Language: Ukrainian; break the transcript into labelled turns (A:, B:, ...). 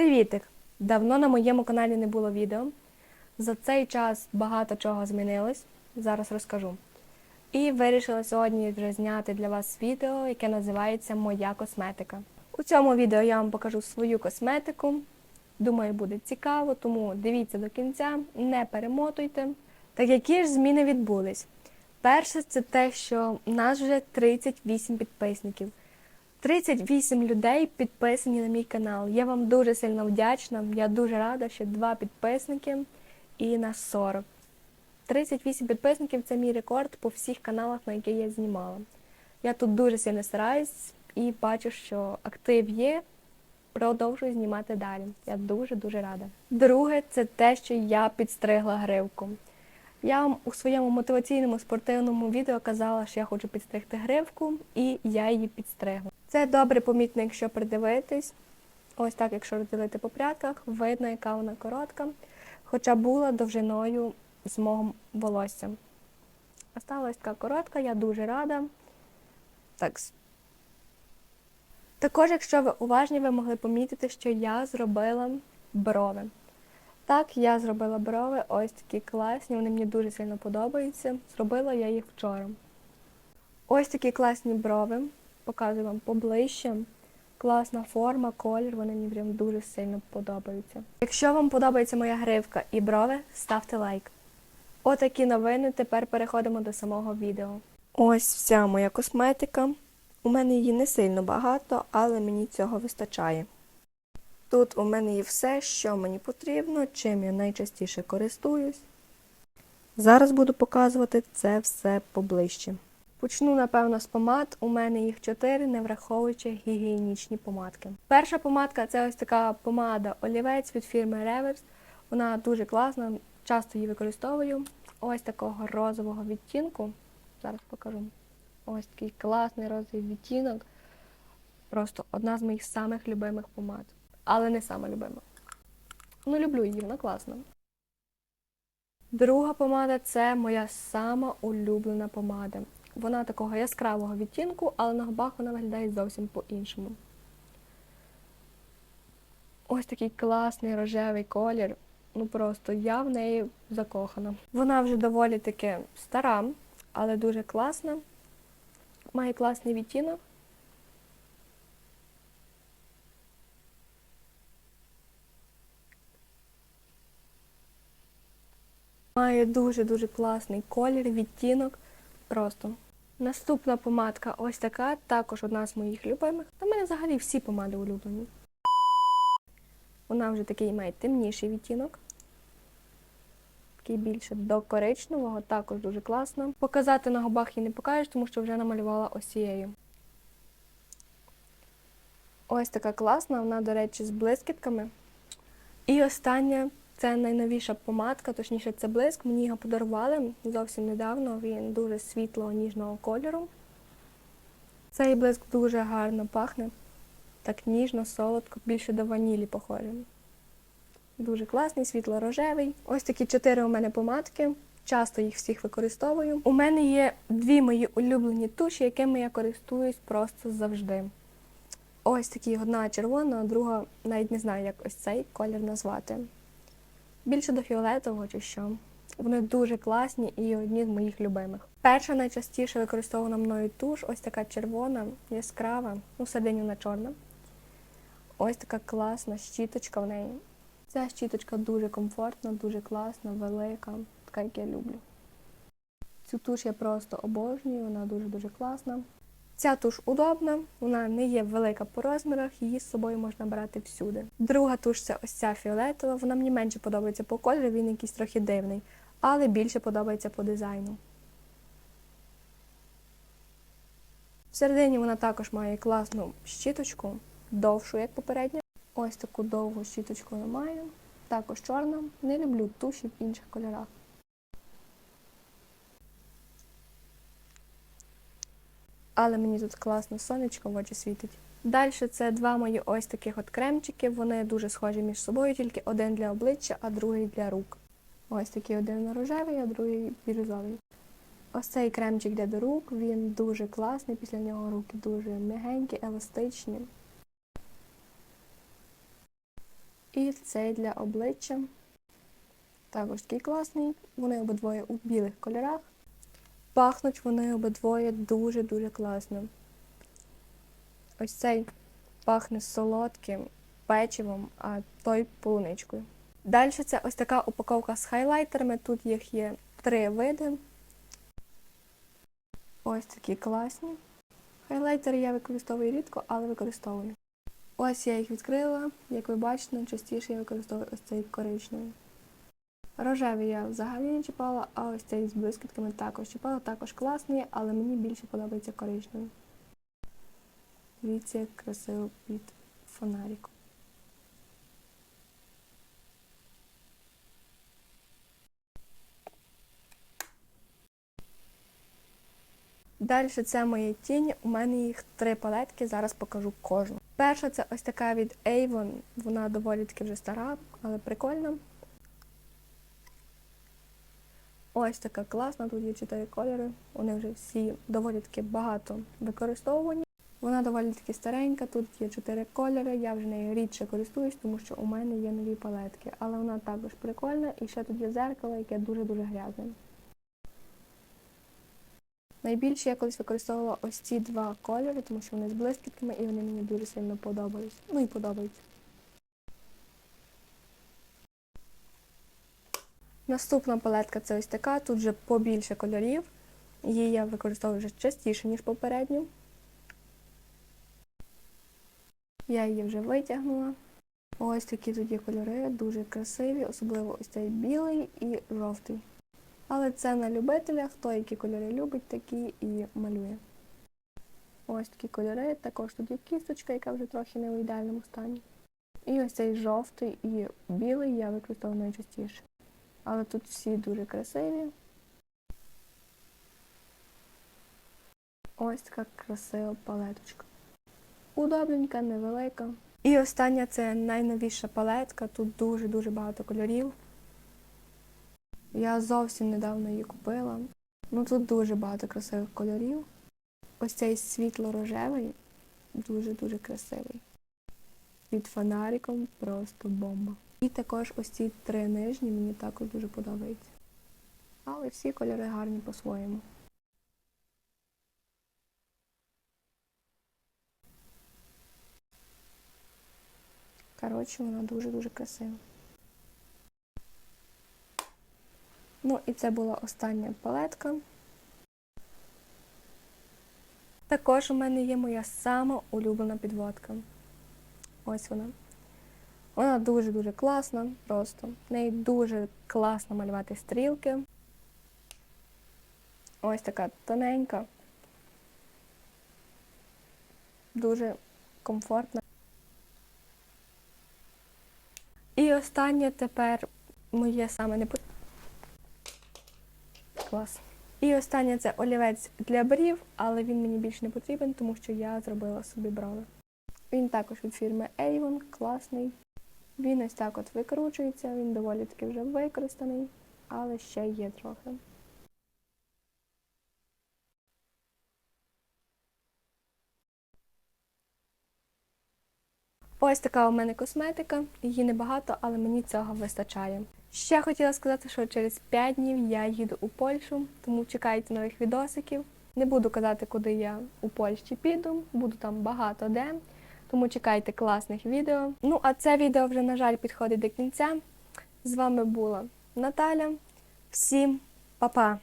A: Привітик! Давно на моєму каналі не було відео. За цей час багато чого змінилось. Зараз розкажу. І вирішила сьогодні вже зняти для вас відео, яке називається Моя косметика. У цьому відео я вам покажу свою косметику. Думаю, буде цікаво, тому дивіться до кінця, не перемотуйте. Так які ж зміни відбулись? Перше, це те, що у нас вже 38 підписників. 38 людей підписані на мій канал. Я вам дуже сильно вдячна. Я дуже рада, що два підписники і на 40. 38 підписників це мій рекорд по всіх каналах, на які я знімала. Я тут дуже сильно стараюсь і бачу, що актив є. Продовжую знімати далі. Я дуже-дуже рада. Друге, це те, що я підстригла гривку. Я вам у своєму мотиваційному спортивному відео казала, що я хочу підстригти гривку, і я її підстригла. Це добре помітно, якщо придивитись. Ось так, якщо розділити по прядках, видно, яка вона коротка, хоча була довжиною з мого волосся. Осталась така коротка, я дуже рада. Так. Також, якщо ви уважні, ви могли помітити, що я зробила брови. Так, я зробила брови, ось такі класні, вони мені дуже сильно подобаються. Зробила я їх вчора. Ось такі класні брови. Показую вам поближче. Класна форма, колір, вони мені прям дуже сильно подобаються. Якщо вам подобається моя гривка і брови, ставте лайк. Отакі новини. Тепер переходимо до самого відео. Ось вся моя косметика. У мене її не сильно багато, але мені цього вистачає. Тут у мене є все, що мені потрібно, чим я найчастіше користуюсь. Зараз буду показувати це все поближче. Почну, напевно, з помад. У мене їх чотири, не враховуючи гігієнічні помадки. Перша помадка це ось така помада олівець від фірми Reverse. Вона дуже класна, часто її використовую. Ось такого розового відтінку. Зараз покажу. Ось такий класний розовий відтінок. Просто одна з моїх самих любимих помад. Але не сама любима. Ну, люблю її, вона класна. Друга помада це моя сама улюблена помада. Вона такого яскравого відтінку, але на губах вона виглядає зовсім по-іншому. Ось такий класний рожевий колір. Ну просто я в неї закохана. Вона вже доволі таки стара, але дуже класна. Має класний відтінок. Має дуже-дуже класний колір, відтінок. Просто. Наступна помадка ось така, також одна з моїх любимих. Та в мене взагалі всі помади улюблені. Вона вже такий має темніший відтінок. Такий більше до коричневого, також дуже класно. Показати на губах її не покажеш, тому що вже намалювала ось цією. Ось така класна, вона, до речі, з блискітками. І остання це найновіша помадка, точніше, це блиск. Мені його подарували зовсім недавно. Він дуже світлого ніжного кольору. Цей блиск дуже гарно пахне. Так ніжно, солодко, більше до ванілі похоже. Дуже класний, світло-рожевий. Ось такі чотири у мене помадки. Часто їх всіх використовую. У мене є дві мої улюблені туші, якими я користуюсь просто завжди. Ось такі одна червона, а друга навіть не знаю, як ось цей колір назвати. Більше до фіолетового чи що. Вони дуже класні і одні з моїх любимих. Перша найчастіше використована мною туш, ось така червона, яскрава, ну, всередині вона чорна. Ось така класна щіточка в неї. Ця щіточка дуже комфортна, дуже класна, велика, така, як я люблю. Цю туш я просто обожнюю, вона дуже-дуже класна. Ця туш удобна, вона не є велика по розмірах, її з собою можна брати всюди. Друга туш це ось ця фіолетова, вона мені менше подобається по кольору, він якийсь трохи дивний, але більше подобається по дизайну. Всередині вона також має класну щіточку, довшу, як попередня. Ось таку довгу щіточку вона має. Також чорна. Не люблю туші в інших кольорах. Але мені тут класно сонечко в очі світить. Далі це два мої ось таких от кремчики. Вони дуже схожі між собою, тільки один для обличчя, а другий для рук. Ось такий один рожевий, а другий бірюзовий. Ось цей кремчик для до рук, він дуже класний, після нього руки дуже м'ягенькі, еластичні. І цей для обличчя. Також такий класний. Вони обидвоє у білих кольорах. Пахнуть вони обидвоє дуже-дуже класно. Ось цей пахне солодким печивом, а той полуничкою. Далі це ось така упаковка з хайлайтерами. Тут їх є три види. Ось такі класні. Хайлайтери я використовую рідко, але використовую. Ось я їх відкрила. Як ви бачите, частіше я використовую ось цей коричневий. Рожевий я взагалі не чіпала, а ось цей з блискітками також чіпала, також класний, але мені більше подобається коричневий. Дивіться, як красиво під фонариком. Далі це мої тіні. У мене їх три палетки, зараз покажу кожну. Перша це ось така від Avon. Вона доволі таки вже стара, але прикольна. Ось така класна, тут є чотири кольори. Вони вже всі доволі таки багато використовувані. Вона доволі таки старенька, тут є чотири кольори. Я вже нею рідше користуюсь, тому що у мене є нові палетки. Але вона також прикольна і ще тут є зеркало, яке дуже-дуже грязне. Найбільше я колись використовувала ось ці два кольори, тому що вони з блискітками і вони мені дуже сильно подобались. Ну і подобаються. Наступна палетка це ось така, тут вже побільше кольорів. Її я використовую вже частіше, ніж попередню. Я її вже витягнула. Ось такі тут є кольори, дуже красиві, особливо ось цей білий і жовтий. Але це на любителя, хто які кольори любить, такі і малює. Ось такі кольори, також тут є кісточка, яка вже трохи не в ідеальному стані. І ось цей жовтий і білий я використовую найчастіше. Але тут всі дуже красиві. Ось така красива палеточка. Удобненька, невелика. І остання це найновіша палетка. Тут дуже-дуже багато кольорів. Я зовсім недавно її купила. Ну тут дуже багато красивих кольорів. Ось цей світло-рожевий, дуже-дуже красивий. Під фонариком просто бомба. І також ось ці три нижні мені також дуже подобаються. Але всі кольори гарні по-своєму. Коротше, вона дуже-дуже красива. Ну і це була остання палетка. Також у мене є моя сама улюблена підводка. Ось вона. Вона дуже-дуже класна, просто. В неї дуже класно малювати стрілки. Ось така тоненька. Дуже комфортна. І останнє тепер моє саме не Клас. І останнє це олівець для брів, але він мені більше не потрібен, тому що я зробила собі брови. Він також від фірми Avon, класний. Він ось так от викручується, він доволі таки вже використаний, але ще є трохи. Ось така у мене косметика. Її небагато, але мені цього вистачає. Ще хотіла сказати, що через 5 днів я їду у Польщу, тому чекайте нових відосиків. Не буду казати, куди я у Польщі піду, буду там багато де, тому чекайте класних відео. Ну, а це відео вже, на жаль, підходить до кінця. З вами була Наталя. Всім па-па!